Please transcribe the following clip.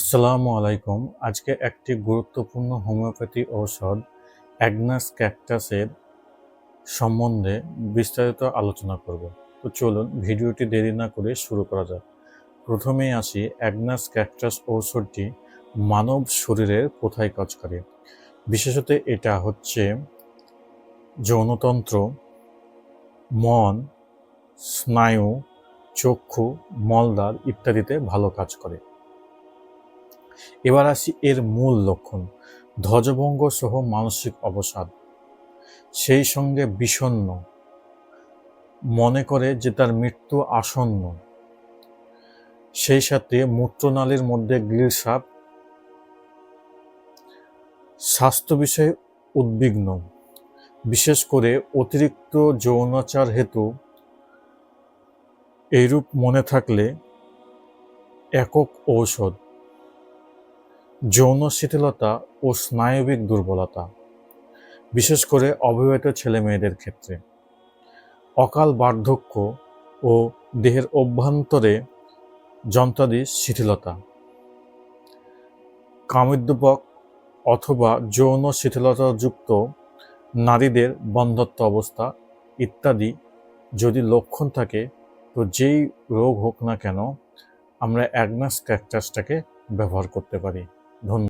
আসসালামু আলাইকুম। আজকে একটি গুরুত্বপূর্ণ হোমিওপ্যাথি ঔষধ অ্যাগনাস ক্যাকটাসের সম্বন্ধে বিস্তারিত আলোচনা করব। তো চলুন ভিডিওটি দেরি না করে শুরু করা যাক। প্রথমেই আসি, অ্যাগনাস ক্যাকটাস ঔষধটি মানব শরীরের কোথায় কাজ করে? বিশেষত এটা হচ্ছে যৌনতন্ত্র, মন, স্নায়ু, চক্ষু, মলদ্বার ইত্যাদিতে ভালো কাজ করে। এবার আসি এর মূল লক্ষণ, ধ্বজভঙ্গ সহ মানসিক অবসাদ। সেই সঙ্গে বিষণ্ণ, মনে করে যে তার মৃত্যু আসন্ন। সেই সাথে মূত্রনালীর মধ্যে গ্লিসাপ স্বাস্থ্য বিষয়ে উদ্বিগ্ন, বিশেষ করে অতিরিক্ত যৌনাচার হেতু। এইরূপ মনে থাকলে একক ঔষধ। যৌন শিথিলতা ও স্নায়বিক দুর্বলতা, বিশেষ করে অবিবাহিত ছেলে মেয়েদের ক্ষেত্রে। অকাল বার্ধক্য ও দেহের অভ্যন্তরে যন্ত্রাদি শিথিলতা। কামোদ্দীপক অথবা যৌন শিথিলতাযুক্ত নারীদের বন্ধত্ব অবস্থা ইত্যাদি যদি লক্ষণ থাকে, তো যেই রোগ হোক না কেন, আমরা অ্যাগনাস ক্যাকটাসটাকে ব্যবহার করতে পারি। ধন্যবাদ